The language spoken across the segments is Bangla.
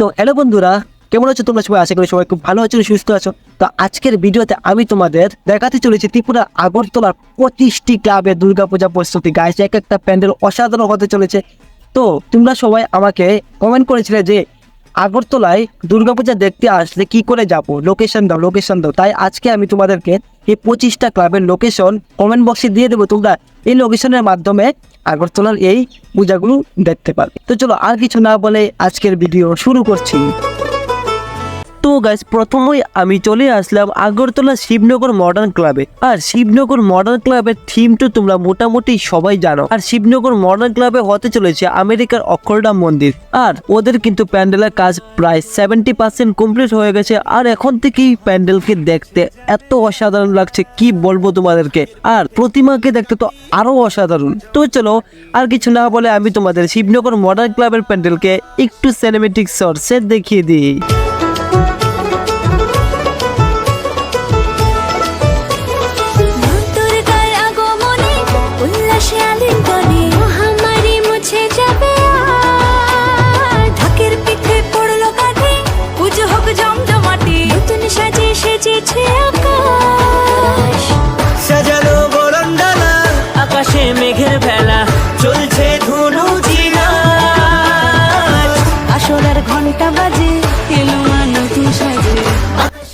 তো হ্যালো বন্ধুরা, কেমন আছো তোমরা সবাই? আশা করি সবাই খুব ভালো আছো, সুস্থ আছো। তো আজকের ভিডিওতে আমি তোমাদের দেখাতে চলেছি ত্রিপুরা আগরতলার পঁচিশটি ক্লাবে দুর্গাপূজা প্রস্তুতি। গাইছে এক একটা প্যান্ডেল অসাধারণ হতে চলেছে। তো তোমরা সবাই আমাকে কমেন্ট করেছিলে যে আগরতলায় দুর্গাপূজা দেখতে আসলে কি করে যাব? লোকেশন দাও লোকেশন দাও। তাই আজকে আমি তোমাদেরকে এই পঁচিশটা ক্লাবের লোকেশন কমেন্ট বক্সে দিয়ে দেবো। তোমরা এই লোকেশনের মাধ্যমে আগরতলার এই পূজাগুলো দেখতে পারবে। তো চলো আর কিছু না বলে আজকের ভিডিও শুরু করছি। তো গাইস প্রথমেই আমি চলে আসলাম আগরতলা শিবনগর মডার্ন ক্লাবে আর শিবনগর মডার্ন ক্লাবের থিম তো তোমরা মোটামুটি সবাই জানো। আর শিবনগর মডার্ন ক্লাবে হতে চলেছে আমেরিকার অক্ষরধাম মন্দির। আর ওদের কিন্তু প্যান্ডেলের কাজ প্রায় সেভেন্টি পার্সেন্ট কমপ্লিট হয়ে গেছে। আর এখন থেকেই প্যান্ডেলকে দেখতে এত অসাধারণ লাগছে, কি বলব তোমাদেরকে? আর প্রতিমাকে দেখতে তো আরও অসাধারণ। তো চলো, আর কিছু না বলে আমি তোমাদের শিবনগর মডার্ন ক্লাবের প্যান্ডেলকে একটু সিনেমেটিক শর্টসে দেখিয়ে দিই।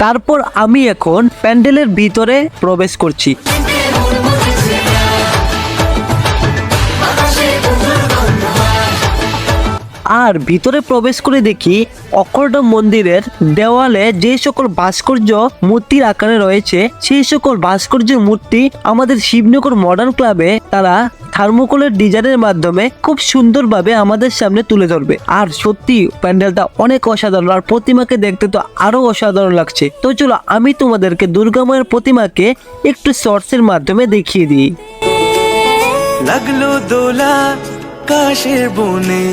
তারপর আমি এখন প্যান্ডেলের ভিতরে প্রবেশ করছি। আর ভিতরে প্রবেশ করে দেখি অক্ষরডম মন্দিরের দেওয়ালে যে সকল ভাস্কর্য মূর্তির আকারে রয়েছে, সেই সকল ভাস্কর্যের মূর্তি আমাদের শিবনগর মডার্ন ক্লাবে তারা থার্মোকলের ডিজাইনের মাধ্যমে খুব সুন্দরভাবে আমাদের সামনে তুলে ধরবে। আর সত্যি প্যান্ডেলটা অনেক অসাধারণ আর প্রতিমাকে দেখতে তো আরও অসাধারণ লাগছে। তো চলো আমি তোমাদেরকে দুর্গামায়ের প্রতিমাকে একটু শর্টসের মাধ্যমে দেখিয়ে দিই। লাগল দোলা কাশের বনে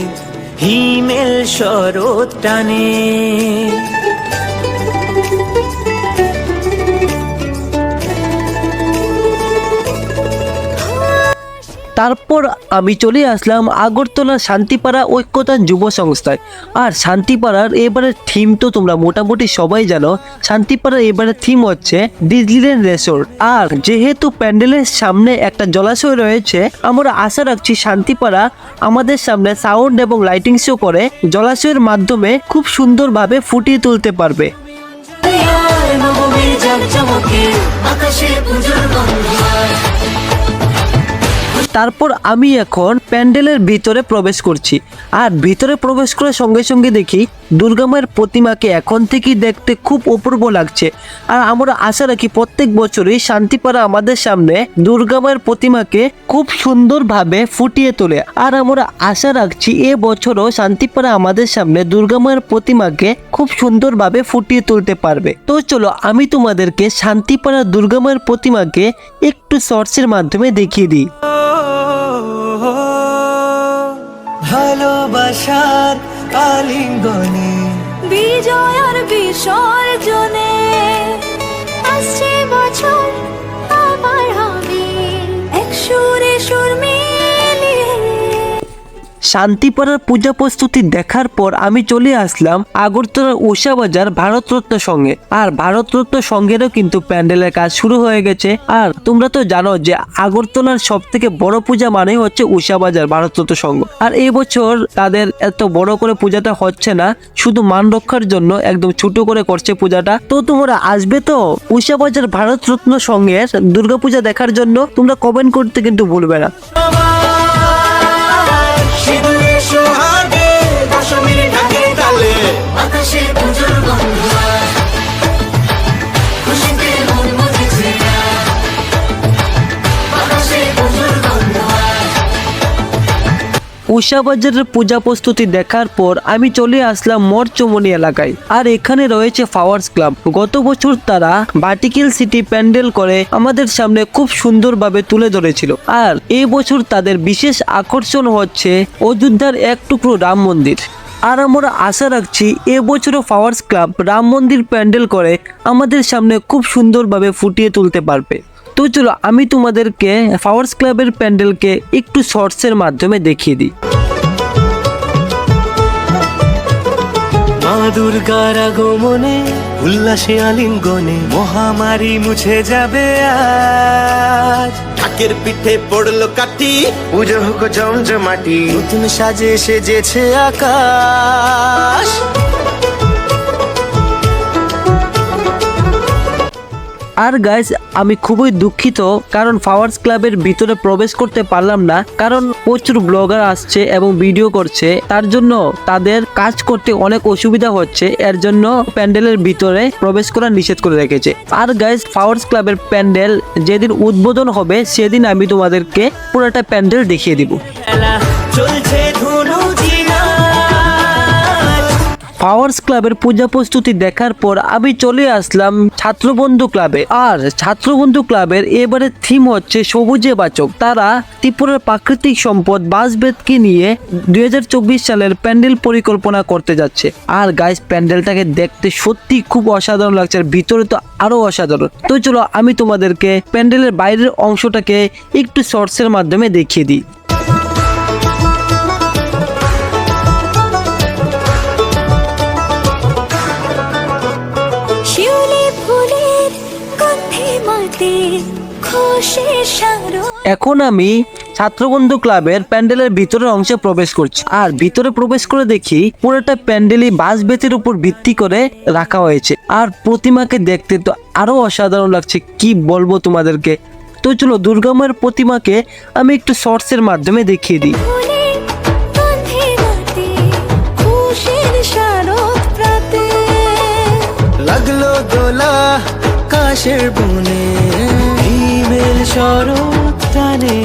হিমেল শরৎ টানে। তারপর আমি চলে আসলাম আগরতলা শান্তিপাড়া ঐক্যতান যুব সংস্থায়। আর শান্তিপাড়ার এবারের থিম তো তোমরা মোটামুটি সবাই জানো, শান্তিপাড়ার এবারের থিম হচ্ছে ডিজলিল্যান্ড রেসোর্ট। আর যেহেতু প্যান্ডেলের সামনে একটা জলাশয় রয়েছে, আমরা আশা রাখছি শান্তিপাড়া আমাদের সামনে সাউন্ড এবং লাইটিং শো করে জলাশয়ের মাধ্যমে খুব সুন্দরভাবে ফুটিয়ে তুলতে পারবে। আকাশে পুজোর তারপর আমি এখন প্যান্ডেলের ভিতরে প্রবেশ করছি। আর ভিতরে প্রবেশ করার সঙ্গে সঙ্গে দেখি দুর্গামায়ের প্রতিমাকে এখন থেকেই দেখতে খুব অপূর্ব লাগছে। আর আমরা আশা রাখি প্রত্যেক বছরই শান্তিপাড়া আমাদের সামনে দুর্গামায়ের প্রতিমাকে খুব সুন্দরভাবে ফুটিয়ে তোলে। আর আমরা আশা রাখছি এ বছরও শান্তিপাড়া আমাদের সামনে দুর্গামায়ের প্রতিমাকে খুব সুন্দরভাবে ফুটিয়ে তুলতে পারবে। তো চলো আমি তোমাদেরকে শান্তিপাড়া দুর্গামায়ের প্রতিমাকে একটু শর্টসের মাধ্যমে দেখিয়ে দিই। ভালোবাসার আলিঙ্গনে বিজয় আর বিসর্জনে। আসছে বছর আবার হবে। এক সুরে সুর মিলিয়ে শান্তিপাড়ার পূজা প্রস্তুতি দেখার পর আমি চলে আসলাম আগরতলার উষা বাজার ভারতরত্ন সঙ্গে। আর ভারতরত্ন সঙ্গেরও কিন্তু প্যান্ডেলের কাজ শুরু হয়ে গেছে। আর তোমরা তো জানো যে আগরতলার সব থেকে বড় পূজা মানে হচ্ছে উষা বাজার ভারতরত্ন সংঘ আর এই বছর তাদের এত বড় করে পূজাটা হচ্ছে না, শুধু মান রক্ষার জন্য একদম ছোট করে করছে পূজাটা। তো তোমরা আসবে তো উষা বাজার ভারতরত্ন সঙ্গের দুর্গাপূজা দেখার জন্য, তোমরা কমেন্ট করতে কিন্তু ভুলবে না। সিঁদুরে সোহাগে দশমীর উষা পূজা প্রস্তুতি দেখার পর আমি চলে আসলাম মরচমনি এলাকায়। আর এখানে রয়েছে ফ্লাওয়ার্স ক্লাব গত বছর তারা ভার্টিক্যাল সিটি প্যান্ডেল করে আমাদের সামনে খুব সুন্দরভাবে তুলে ধরেছিল। আর এই বছর তাদের বিশেষ আকর্ষণ হচ্ছে অযোধ্যার এক টুকরো রাম মন্দির। আর আমরা আশা রাখছি এবছরও ফ্লাওয়ার্স ক্লাব রাম মন্দির প্যান্ডেল করে আমাদের সামনে খুব সুন্দরভাবে ফুটিয়ে তুলতে পারবে। তো চলো আমি তোমাদেরকে ফ্লাওয়ার্স ক্লাবের প্যান্ডেলকে একটু শর্টসের মাধ্যমে দেখিয়ে দিই। মা দুর্গার আগমনে উল্লাসে আলিঙ্গনে মহামারী মুছে যাবে আজ। ঢাকের পিঠে পড়ল কাটি পুজো হোক জমজমাটি নতুন সাজে সেজেছে আকাশ। আর গাইজ আমি খুবই দুঃখিত, কারণ ফ্লাওয়ার্স ক্লাবের ভিতরে প্রবেশ করতে পারলাম না, কারণ প্রচুর ব্লগার আসছে এবং ভিডিও করছে, তার জন্য তাদের কাজ করতে অনেক অসুবিধা হচ্ছে, এর জন্য প্যান্ডেলের ভিতরে প্রবেশ করা নিষেধ করে রেখেছে। আর গাইজ ফ্লাওয়ার্স ক্লাবের প্যান্ডেল যেদিন উদ্বোধন হবে, সেদিন আমি তোমাদেরকে পুরোটা প্যান্ডেল দেখিয়ে দিব। চলছে পাওয়ার্স ক্লাবের পূজা প্রস্তুতি দেখার পর আমি চলে আসলাম ছাত্রবন্ধু ক্লাবে। আর ছাত্রবন্ধু ক্লাবের এবারে থিম হচ্ছে সবুজে বাচক। তারা ত্রিপুরার প্রাকৃতিক সম্পদ, বাঁশবেতকে নিয়ে দুই হাজার চব্বিশ সালের প্যান্ডেল পরিকল্পনা করতে যাচ্ছে। আর গাইস প্যান্ডেলটাকে দেখতে সত্যি খুব অসাধারণ লাগছে আর ভিতরে তো আরও অসাধারণ। তো চলো আমি তোমাদেরকে প্যান্ডেলের বাইরের অংশটাকে একটু শর্টসের মাধ্যমে দেখিয়ে দিই। এখন আমি ছাত্রবন্ধু ক্লাবের প্যান্ডেলের ভিতরের অংশে প্রবেশ করছি। আর ভিতরে প্রবেশ করে দেখি পুরোটা প্যান্ডেলই বাঁশ বেতের উপর ভিত্তি করে রাখা হয়েছে। আর প্রতিমাকে দেখতে তো আরও অসাধারণ লাগছে কি বলব তোমাদেরকে? তো চলো দুর্গামার প্রতিমাকে আমি একটু শর্টসের মাধ্যমে দেখিয়ে দিই। লাগল দোলা কাশের বনে হিমেল শরৎ টানে।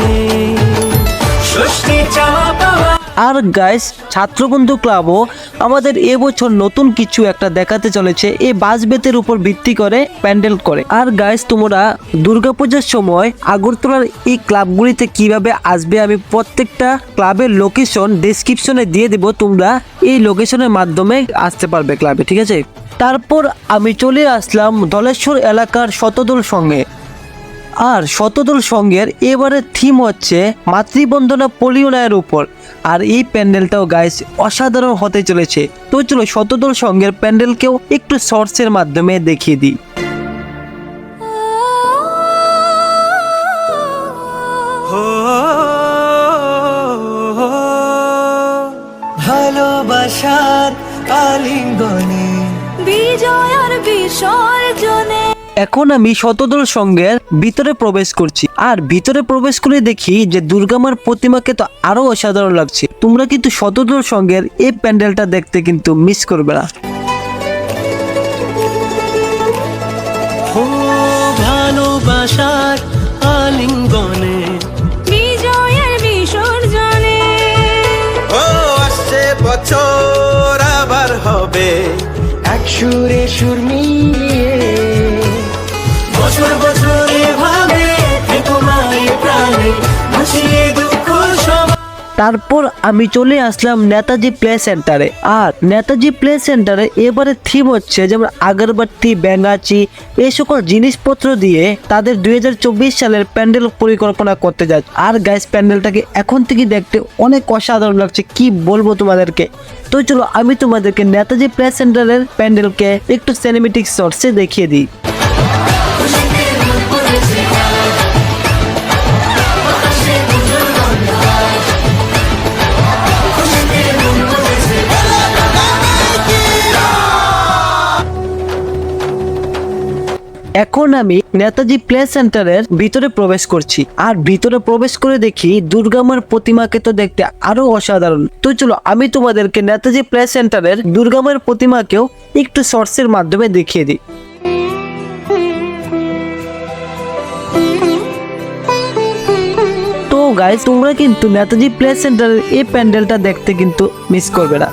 ষষ্ঠী চাওয়া পাওয়া আর গাইস ছাত্রবন্ধু ক্লাবও আমাদের এবছর নতুন কিছু একটা দেখাতে চলেছে। এই বাস বেতের উপর ভিত্তি করে প্যান্ডেল করে। আর গাইস তোমরা দুর্গাপূজার সময় আগরতলার এই ক্লাবগুলিতে কীভাবে আসবে, আমি প্রত্যেকটা ক্লাবের লোকেশন ডেসক্রিপশনে দিয়ে দেবো। তোমরা এই লোকেশনের মাধ্যমে আসতে পারবে ক্লাবে ঠিক আছে? তারপর আমি চলে আসলাম দলেশ্বর এলাকার শতদল সঙ্গে। আর শতদল সঙ্গের এবারে থিম হচ্ছে মাতৃবন্দনা পলিওনায়ের উপর। আর এই প্যান্ডেলটাও গাইস অসাধারণ হতে চলেছে। তো চলো শতদল সঙ্গের প্যান্ডেলকেও একটু শর্টসের মাধ্যমে দেখিয়ে দিই। ভালোবাসার আলিঙ্গনে বিজয় আর বিসর্জনে এখন আমি শতদল সঙ্গের ভিতরে প্রবেশ করছি। আর ভিতরে প্রবেশ করে দেখি যে দুর্গামার প্রতিমাকে তো আরও অসাধারণ লাগছে। তোমরা কিন্তু শতদল সঙ্গের এই প্যান্ডেলটা দেখতে কিন্তু মিস করবে না। ভালোবাসার আলিঙ্গনে। বিজয় বিসর্জনে। ও আসছে বছর আবার হবে। এক সুরে সুর বছর মায়ের প্রাণে দুঃখ তারপর আমি চলে আসলাম নেতাজি প্লে সেন্টারে। আর নেতাজি প্লে সেন্টারে এবারে থিম হচ্ছে যেমন আগরবাতি ব্যাঙ্গাচি এই সকল জিনিসপত্র দিয়ে তাদের দুই হাজার চব্বিশ সালের প্যান্ডেল পরিকল্পনা করতে যাচ্ছে। আর গ্যাস প্যান্ডেলটাকে এখন থেকে দেখতে অনেক অসাধারণ লাগছে। কি বলব তোমাদেরকে? তো চলো আমি তোমাদেরকে নেতাজি প্লে সেন্টারের প্যান্ডেলকে একটু সিনেমেটিক শর্টসে দেখিয়ে দিই। এখন আমি নেতাজি প্লে সেন্টারের ভিতরে প্রবেশ করছি। আর ভিতরে প্রবেশ করে দেখি দুর্গামার প্রতিমাকে তো দেখতে আরও অসাধারণ। তো চলো, আমি তোমাদেরকে নেতাজি প্লে সেন্টারের দুর্গামার প্রতিমাকেও একটু শর্টসের মাধ্যমে দেখিয়ে দিই। তো গাইজ তোমরা কিন্তু নেতাজি প্লে সেন্টারের এই প্যান্ডেলটা দেখতে কিন্তু মিস করবে না।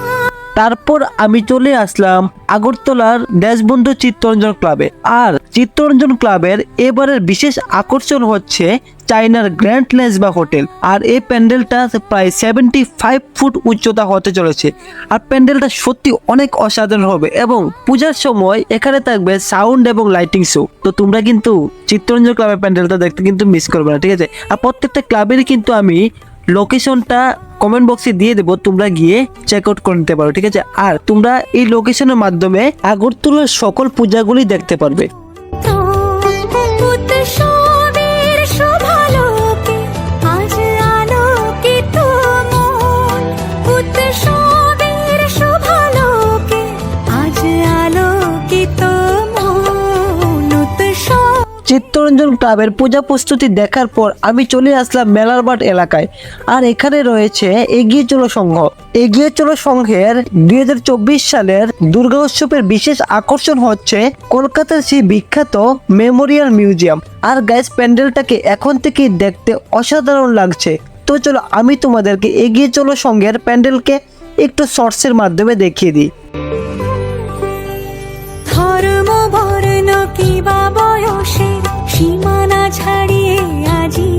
তারপর আমি চলে আসলাম আগরতলার দেশবন্ধু চিত্তরঞ্জন ক্লাবে। আর চিত্তরঞ্জন ক্লাবের এবারের বিশেষ আকর্ষণ হচ্ছে চাইনার গ্র্যান্ড লেন্স বা হোটেল। আর এই প্যান্ডেলটা প্রায় সেভেন্টি ফাইভ ফুট উচ্চতা হতে চলেছে। আর প্যান্ডেলটা সত্যি অনেক অসাধারণ হবে এবং পূজার সময় এখানে থাকবে সাউন্ড এবং লাইটিং শো। তো তোমরা কিন্তু চিত্তরঞ্জন ক্লাবের প্যান্ডেলটা দেখতে কিন্তু মিস করবে না, ঠিক আছে? আর প্রত্যেকটা ক্লাবেরই কিন্তু আমি লোকেশনটা কমেন্ট বক্সে দিয়ে দেবো, তোমরা গিয়ে চেক আউট করে নিতে পারো, ঠিক আছে? আর তোমরা এই লোকেশনের মাধ্যমে আগরতলার সকল পূজাগুলি দেখতে পারবে। চিত্তরঞ্জন ক্লাবের পূজা প্রস্তুতি দেখার পর আমি চলে আসলাম মেলারবাট এলাকায়। আর এখানে রয়েছে এগিয়ে চলো সংঘ। এগিয়ে চলো সংঘের দুই হাজার চব্বিশ সালের দুর্গা উৎসবের বিশেষ আকর্ষণ হচ্ছে কলকাতার সেই বিখ্যাত মেমোরিয়াল মিউজিয়াম। আর গ্যাস প্যান্ডেলটাকে এখন থেকে দেখতে অসাধারণ লাগছে। তো চলো, আমি তোমাদেরকে এগিয়ে চলো সংঘের প্যান্ডেলকে একটু শর্টসের মাধ্যমে দেখিয়ে দিই। কিবা বয়সে সীমানা ছাড়িয়ে আজি।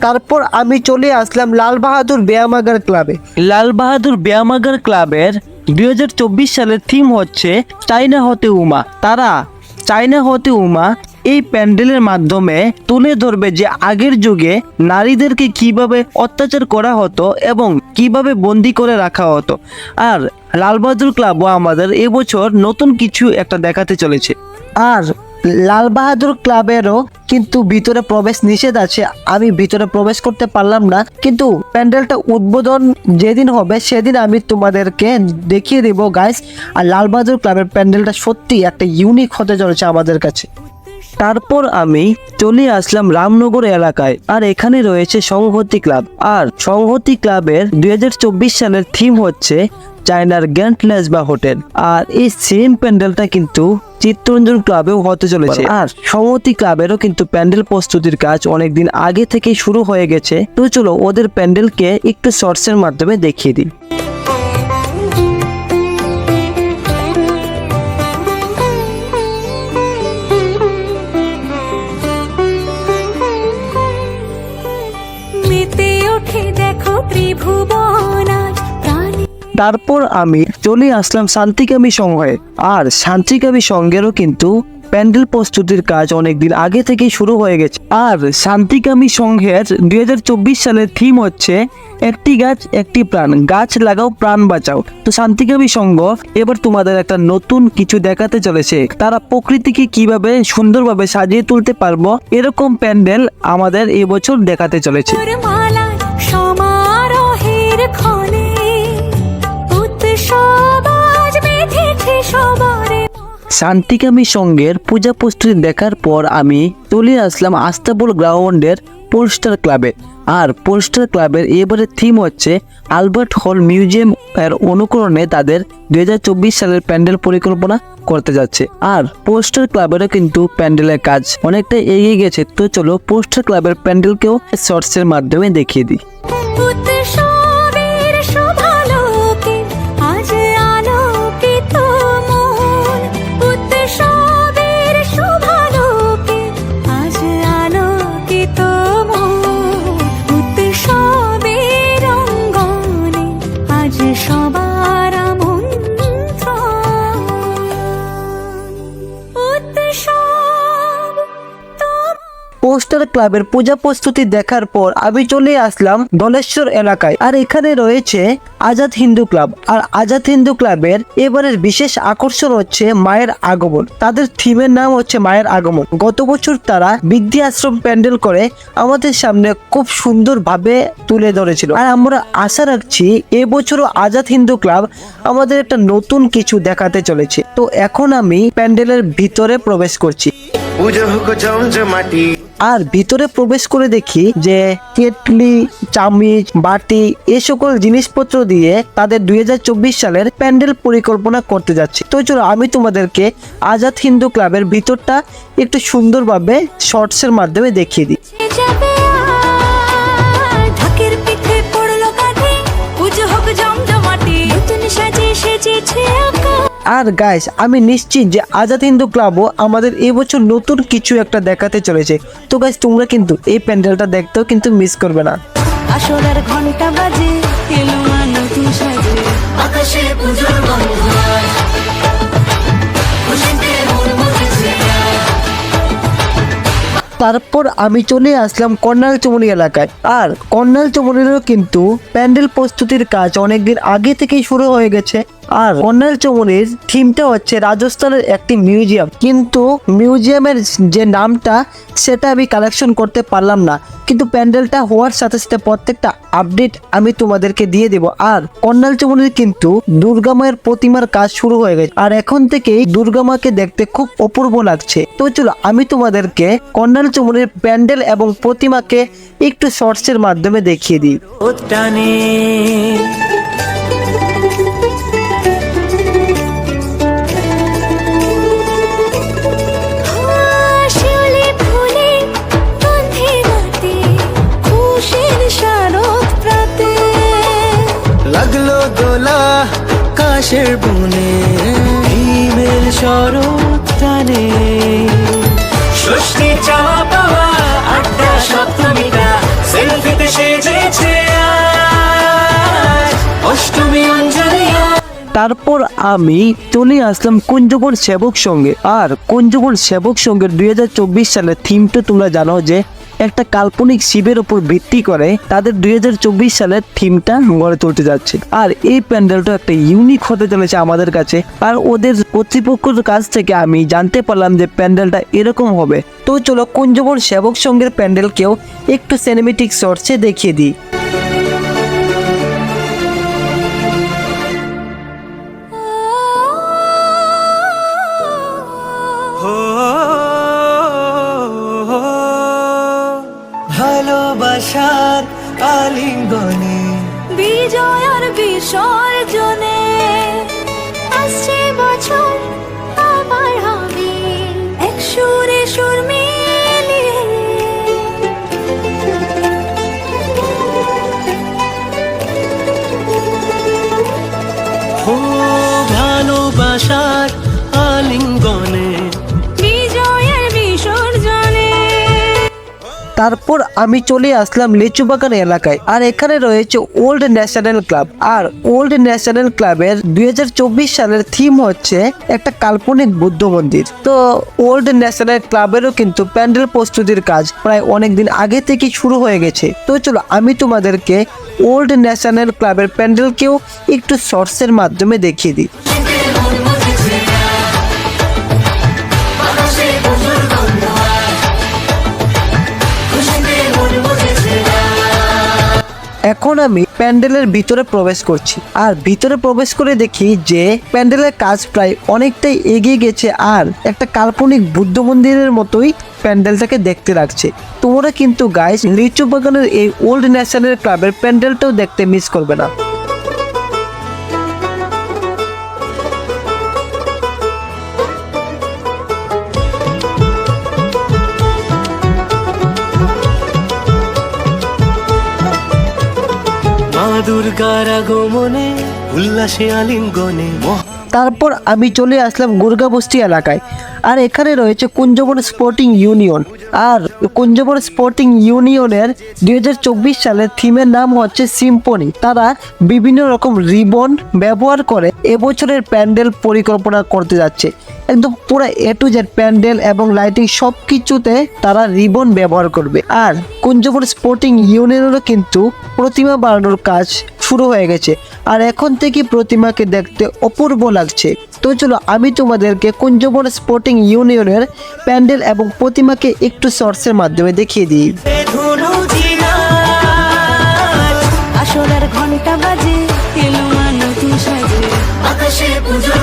তারপর আমি চলে আসলাম লাল বাহাদুর ব্যায়ামাগার ক্লাবে। লাল বাহাদুর ব্যায়ামাগার ক্লাবের দুই হাজার চব্বিশ সালের থিম হচ্ছে চাইনা হতে উমা। তারা চাইনা হতে উমা এই প্যান্ডেলের মাধ্যমে তুলে ধরবে যে আগের যুগে নারীদেরকে কীভাবে অত্যাচার করা হতো এবং কীভাবে বন্দি করে রাখা হতো। আর লাল বাহাদুর ক্লাবও আমাদের এবছর নতুন কিছু একটা দেখাতে চলেছে। আর লাল বাহাদুর ক্লাবেরও কিন্তু ভিতরে প্রবেশ নিষেধ আছে, আমি ভিতরে প্রবেশ করতে পারলাম না। কিন্তু প্যান্ডেলটা উদ্বোধন যেদিন হবে সেদিন আমি তোমাদেরকে দেখিয়ে দেব গাইস আর লাল বাহাদুর ক্লাবের প্যান্ডেলটা সত্যি একটা ইউনিক হতে চলেছে আমাদের কাছে। তারপর আমি চলে আসলাম রামনগর এলাকায়, আর এখানে রয়েছে সংহতি ক্লাব। আর সংহতি ক্লাবের দু হাজার চব্বিশ সালের থিম হচ্ছে চায়নার গ্র্যান্ড লেস বা হোটেল। আর এই সেম প্যান্ডেলটা কিন্তু চিত্তরঞ্জন ক্লাবেও হতে চলেছে। আর সংহতি ক্লাবেরও কিন্তু প্যান্ডেল প্রস্তুতির কাজ অনেকদিন আগে থেকেই শুরু হয়ে গেছে। তো চলো ওদের প্যান্ডেলকে একটু শর্টসের মাধ্যমে দেখিয়ে দিই। তারপর আমি চলে আসলাম শান্তিকামী সংঘে আর শান্তিকামী সংঘেরও কিন্তু প্যান্ডেল প্রস্তুতির কাজ অনেকদিন আগে থেকেই শুরু হয়ে গেছে। আর শান্তিকামী সংঘের দু হাজার চব্বিশ সালের থিম হচ্ছে, একটি গাছ, একটি প্রাণ। গাছ লাগাও, প্রাণ বাঁচাও। তো শান্তিকামী সংঘ এবার তোমাদের একটা নতুন কিছু দেখাতে চলেছে। তারা প্রকৃতিকে কীভাবে সুন্দরভাবে সাজিয়ে তুলতে পারব, এরকম প্যান্ডেল আমাদের এবছর দেখাতে চলেছে। শান্তিকামী সঙ্গের পূজা প্রস্তুতি দেখার পর আমি চলে আসলাম আস্তাবল গ্রাউন্ডের পোস্টার ক্লাবে। আর পোস্টার ক্লাবের এবারে থিম হচ্ছে আলবার্ট হল মিউজিয়াম এর অনুকরণে তাদের দু হাজার চব্বিশ সালের প্যান্ডেল পরিকল্পনা করতে যাচ্ছে। আর পোস্টার ক্লাবেরও কিন্তু প্যান্ডেলের কাজ অনেকটা এগিয়ে গেছে। তো চলো পোস্টার ক্লাবের প্যান্ডেলকেও শর্টসের মাধ্যমে দেখিয়ে দিই। পোস্টার ক্লাবের পূজা প্রস্তুতি দেখার পর আমি চলে আসলাম দলেশ্বর এলাকায়। আর এখানে রয়েছে আজাদ হিন্দু ক্লাব। আর আজাদ হিন্দু ক্লাবের এবারের বিশেষ আকর্ষণ হচ্ছে মায়ের আগমন। তাদের থিমের নাম হচ্ছে মায়ের আগমন। গত বছর তারা বৃদ্ধি আশ্রম প্যান্ডেল করে আমাদের সামনে খুব সুন্দরভাবে তুলে ধরেছিল। আর আমরা আশা রাখছি এবছরও আজাদ হিন্দু ক্লাব আমাদের একটা নতুন কিছু দেখাতে চলেছে। তো এখন আমি প্যান্ডেলের ভিতরে প্রবেশ করছি। পুজো হোক জমজমাটি আর ভিতরে প্রবেশ করে দেখি যে কেটলি, চামিচ, বাটি এ সকল জিনিসপত্র দিয়ে তাদের দুই হাজার চব্বিশ সালের প্যান্ডেল পরিকল্পনা করতে যাচ্ছে। তো চলো, আমি তোমাদেরকে আজাদ হিন্দু ক্লাবের ভিতরটা একটু সুন্দরভাবে শর্টসের মাধ্যমে দেখিয়ে দিই। আর গাইস আমি নিশ্চিত যে আজাদ হিন্দু ক্লাবও আমাদের এবছর নতুন কিছু একটা দেখাতে চলেছে। তো গাইস তোমরা কিন্তু এই প্যান্ডেলটা দেখতেও কিন্তু মিস করবে না। ঘণ্টা বাজে আকাশে পুজোর তারপর আমি চলে আসলাম কর্নাল চমনি এলাকায়। আর কর্নাল চমনিরও কিন্তু প্যান্ডেল প্রস্তুতির কাজ অনেকদিন আগে থেকেই শুরু হয়ে গেছে। আর কর্নাল চমনির থিমটা হচ্ছে রাজস্থানের একটি মিউজিয়াম। কিন্তু মিউজিয়ামের যে নামটা, সেটা আমি কালেকশন করতে পারলাম না। কিন্তু প্যান্ডেলটা হওয়ার সাথে সাথে প্রত্যেকটা আপডেট আমি তোমাদেরকে দিয়ে দেব। আর কর্নাল চমনির কিন্তু দুর্গা মায়ের প্রতিমার কাজ শুরু হয়ে গেছে। আর এখন থেকেই দুর্গা মাকে দেখতে খুব অপূর্ব লাগছে। তো চলো, আমি তোমাদেরকে কর্নাল চমনির প্যান্ডেল এবং প্রতিমাকে একটু শর্টসের মাধ্যমে দেখিয়ে দিই। লাগল দোলা কাশের বনে হিমেল শরৎ টানে। তারপর আমি চলে আসলাম কুঞ্জবন সেবক সঙ্গে। আর কুঞ্জবন সেবক সঙ্গে দু হাজার চব্বিশ সালের থিমটা তোমরা জানো যে একটা কাল্পনিক শিবের উপর ভিত্তি করে তাদের দুই হাজার চব্বিশ সালের থিমটা গড়ে তুলতে যাচ্ছে। আর এই প্যান্ডেলটা একটা ইউনিক হতে চলেছে আমাদের কাছে। আর ওদের কর্তৃপক্ষের কাছ থেকে আমি জানতে পারলাম যে প্যান্ডেলটা এরকম হবে। তো চলো কুঞ্জবন সেবক সঙ্গের প্যান্ডেলকেও একটু সিনেমেটিক শর্টসে দেখিয়ে দিই। ভালোবাসার আলিঙ্গনে। বিজয় আর বিসর্জনে তারপর আমি চলে আসলাম লিচু বাগান এলাকায়। আর এখানে রয়েছে ওল্ড ন্যাশনাল ক্লাব আর ওল্ড ন্যাশনাল ক্লাবের দুই হাজার চব্বিশ সালের থিম হচ্ছে একটা কাল্পনিক বুদ্ধ মন্দির। তো ওল্ড ন্যাশনাল ক্লাবেরও কিন্তু প্যান্ডেল প্রস্তুতির কাজ প্রায় অনেক দিন আগে থেকে শুরু হয়ে গেছে। তো চলো, আমি তোমাদেরকে ওল্ড ন্যাশনাল ক্লাবের প্যান্ডেলকেও একটু শর্টসের মাধ্যমে দেখিয়ে দিই। এখন আমি প্যান্ডেলের ভিতরে প্রবেশ করছি। আর ভিতরে প্রবেশ করে দেখি যে প্যান্ডেলের কাজ প্রায় অনেকটাই এগিয়ে গেছে আর একটা কাল্পনিক বুদ্ধ মন্দিরের মতোই প্যান্ডেলটাকে দেখতে লাগছে। তোমরা কিন্তু গাইস লিচু বাগানের এই ওল্ড ন্যাশনাল ক্লাবের প্যান্ডেলটাও দেখতে মিস করবে না। দুর্গার আগমনে উল্লাসে আলিঙ্গনে মহা তারপর আমি চলে আসলাম গুরগাবস্তি এলাকায়। আর এখানে রয়েছে কুঞ্জবন স্পোর্টিং ইউনিয়ন। আর কুঞ্জবন স্পোর্টিং ইউনিয়নের দুই হাজার চব্বিশ সালের থিমের নাম হচ্ছে সিম্পনি। তারা বিভিন্ন রকম রিবন ব্যবহার করে এবছরের প্যান্ডেল পরিকল্পনা করতে যাচ্ছে। একদম পুরো এ টু জেড প্যান্ডেল এবং লাইটিং সব কিছুতে তারা রিবন ব্যবহার করবে। আর কুঞ্জবন স্পোর্টিং ইউনিয়নেরও কিন্তু প্রতিমা বানানোর কাজ শুরু হয়ে গেছে। আর এখন থেকে প্রতিমাকে দেখতে অপূর্ব লাগছে। তো চলো, আমি তোমাদেরকে কুঞ্জবন স্পোর্টিং ইউনিয়নের প্যান্ডেল এবং প্রতিমাকে একটু শর্টসের মাধ্যমে দেখিয়ে দিই। ঘণ্টা বাজে আকাশে পুজোর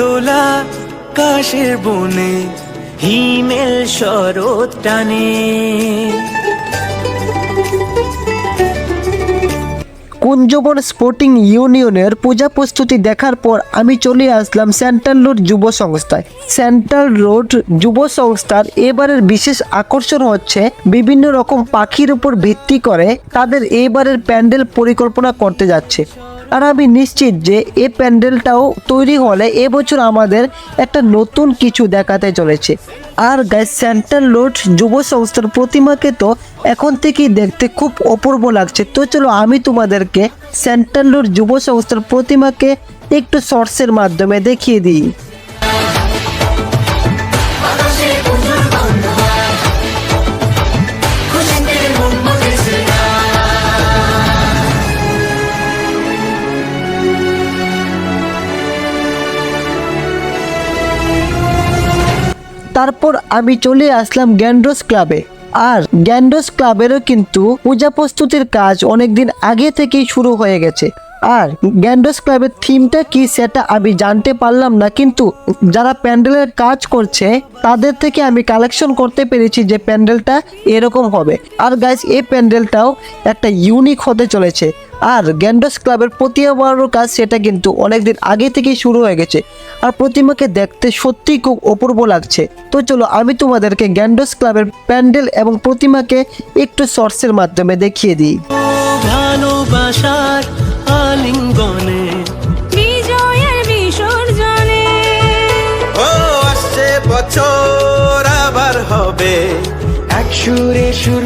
দোলা কাশের বনে, হিমেল শরৎ টানে। কুঞ্জবন স্পোর্টিং ইউনিয়নের পূজা প্রস্তুতি দেখার পর আমি চলে আসলাম সেন্ট্রাল রোড যুব সংস্থায়। সেন্ট্রাল রোড যুব সংস্থার এবারের বিশেষ আকর্ষণ হচ্ছে বিভিন্ন রকম পাখির উপর ভিত্তি করে তাদের এবারের প্যান্ডেল পরিকল্পনা করতে যাচ্ছে। আর আমি নিশ্চিত যে এ প্যান্ডেলটাও তৈরি হলে এবছর আমাদের একটা নতুন কিছু দেখাতে চলেছে। আর গাই সেন্ট্রাল লোড যুব সংস্থার প্রতিমাকে তো এখন থেকেই দেখতে খুব অপূর্ব লাগছে। তো চলো আমি তোমাদেরকে সেন্ট্রাল লোড যুব সংস্থার প্রতিমাকে একটু শর্টসের মাধ্যমে দেখিয়ে দিই। তারপর আমি চলে আসলাম গ্যান্ডোস ক্লাবে। আর গ্যান্ডোস ক্লাবেরও কিন্তু পূজা প্রস্তুতির কাজ অনেকদিন আগে থেকেই শুরু হয়ে গেছে। আর গ্যান্ডোস ক্লাবের থিমটা কি সেটা আমি জানতে পারলাম না, কিন্তু যারা প্যান্ডেলের কাজ করছে, তাদের থেকে আমি কালেকশন করতে পেরেছি যে প্যান্ডেলটা এরকম হবে। আর গাইজ এই প্যান্ডেলটাও একটা ইউনিক হতে চলেছে। আর গ্যান্ডোস ক্লাবের প্রতিমা বানানোর কাজ সেটা কিন্তু অনেকদিন আগে থেকেই শুরু হয়ে গেছে। আর প্রতিমাকে দেখতে সত্যিই খুব অপূর্ব লাগছে। তো চলো, আমি তোমাদেরকে গ্যান্ডোস ক্লাবের প্যান্ডেল এবং প্রতিমাকে একটু শর্টসের মাধ্যমে দেখিয়ে দিই। ও সুরে সুর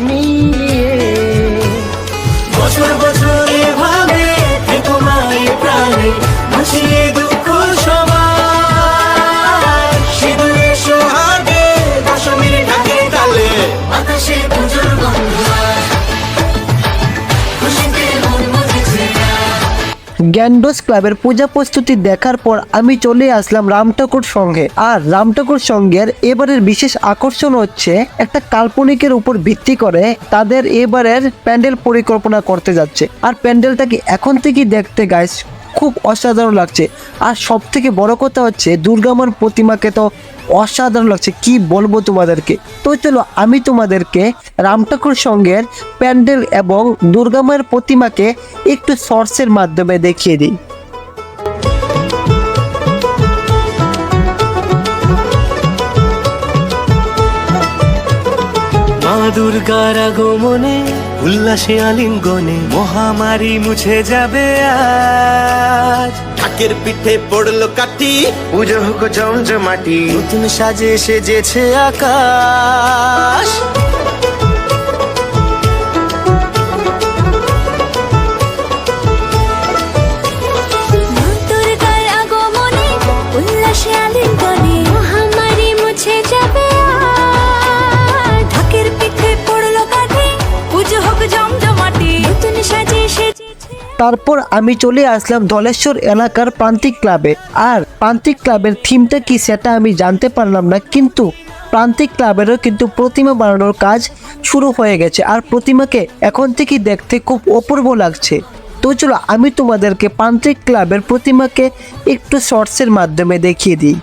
গ্যান্ডোস ক্লাবের পূজা প্রস্তুতি দেখার পর আমি চলে আসলাম রামঠাকুর সঙ্গে। আর রামঠাকুর সঙ্গের এবারের বিশেষ আকর্ষণ হচ্ছে একটা কাল্পনিকের উপর ভিত্তি করে তাদের এবারের প্যান্ডেল পরিকল্পনা করতে যাচ্ছে। আর প্যান্ডেলটাকে এখন থেকেই দেখতে গাইস খুব অসাধারণ লাগছে। আর সব থেকে বড় কথা হচ্ছে দুর্গামার প্রতিমাকে তো অসাধারণ লাগছে, কি বলব তোমাদেরকে? তো চলো, আমি তোমাদেরকে রামঠাকুর সঙ্গের প্যান্ডেল এবং দুর্গামায়ের প্রতিমাকে একটু শর্টসের মাধ্যমে দেখিয়ে দিই। দুর্গার আগমনে, উল্লাসে আলিঙ্গনে মহামারী মুছে যাবে আজ। ঢাকের পিঠে পড়ল কাটি পুজো হোক জমজমাটি। নতুন সাজে সেজেছে আকাশ। তারপর আমি চলে আসলাম ধলেশ্বর এলাকার প্রান্তিক ক্লাবে। আর প্রান্তিক ক্লাবের থিমটা কি সেটা আমি জানতে পারলাম না, কিন্তু প্রান্তিক ক্লাবেরও কিন্তু প্রতিমা বানানোর কাজ শুরু হয়ে গেছে আর প্রতিমাকে এখন থেকেই দেখতে খুব অপূর্ব লাগছে। তো চলো আমি তোমাদেরকে প্রান্তিক ক্লাবের প্রতিমাকে একটু শর্টসের মাধ্যমে দেখিয়ে দিই।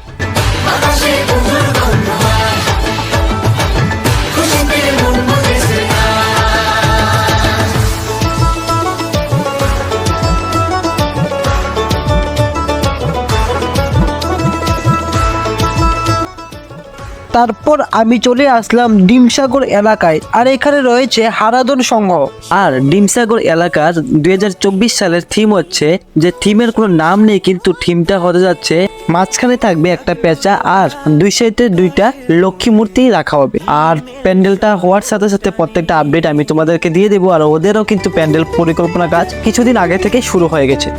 তারপর আমি চলে আসলাম ডিমসাগর এলাকায়, আর এখানে রয়েছে হারাদন সংঘ। আর ডিমসাগর এলাকার দুই হাজার চব্বিশ সালের থিম হচ্ছে যে থিমের কোনো নাম নেই, কিন্তু থিমটা হতে যাচ্ছে, মাঝখানে থাকবে একটা পেঁচা আর দুই সাইডে দুইটা লক্ষ্মী মূর্তি রাখা হবে। আর প্যান্ডেলটা হওয়ার সাথে সাথে প্রত্যেকটা আপডেট আমি তোমাদেরকে দিয়ে দেবো, আর ওদেরও কিন্তু প্যান্ডেল পরিকল্পনা কাজ কিছুদিন আগে থেকে শুরু হয়ে গেছে।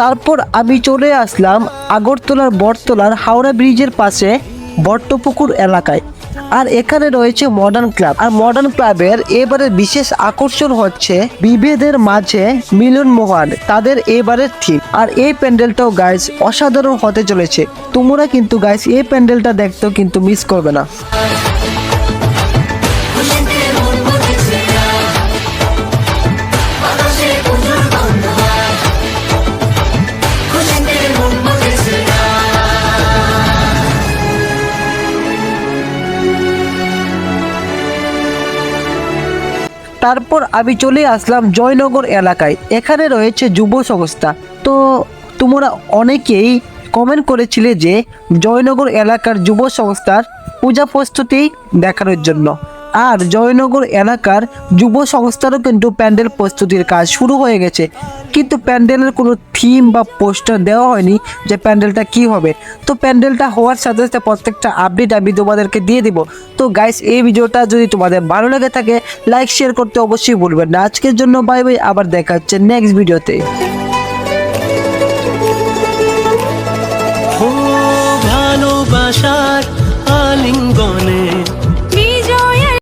তারপর আমি চলে আসলাম আগরতলার বটতলার হাওড়া ব্রিজের পাশে বট্টপুকুর এলাকায়। আর এখানে রয়েছে মডার্ন ক্লাব আর মডার্ন ক্লাবের এবারে বিশেষ আকর্ষণ হচ্ছে বিভেদের মাঝে মিলন মোহন, তাদের এবারের থিম আর এই প্যান্ডেলটাও গাইস অসাধারণ হতে চলেছে। তোমরা কিন্তু গাইস এই প্যান্ডেলটা দেখতেও কিন্তু মিস করবে না। তারপর আমি চলে আসলাম জয়নগর এলাকায়। এখানে রয়েছে যুব সংস্থা। তো তোমরা অনেকেই কমেন্ট করেছিলে যে জয়নগর এলাকার যুব সংস্থার পূজা প্রস্তুতি দেখানোর জন্য। আর জয়নগর এলাকার যুব সংস্থারও কিন্তু প্যান্ডেল প্রস্তুতির কাজ শুরু হয়ে গেছে। কিন্তু প্যান্ডেলের কোনো থিম বা পোস্টার দেওয়া হয়নি যে প্যান্ডেলটা কি হবে। তো প্যান্ডেলটা হওয়ার সাথে সাথে প্রত্যেকটা আপডেট আমি তোমাদেরকে দিয়ে দিব। তো গাইস এই ভিডিওটা যদি তোমাদের ভালো লেগে থাকে লাইক শেয়ার করতে অবশ্যই ভুলবেন না। আজকের জন্য বাই বাই আবার দেখা হচ্ছে নেক্সট ভিডিওতে ভালোবাসার আলিঙ্গনে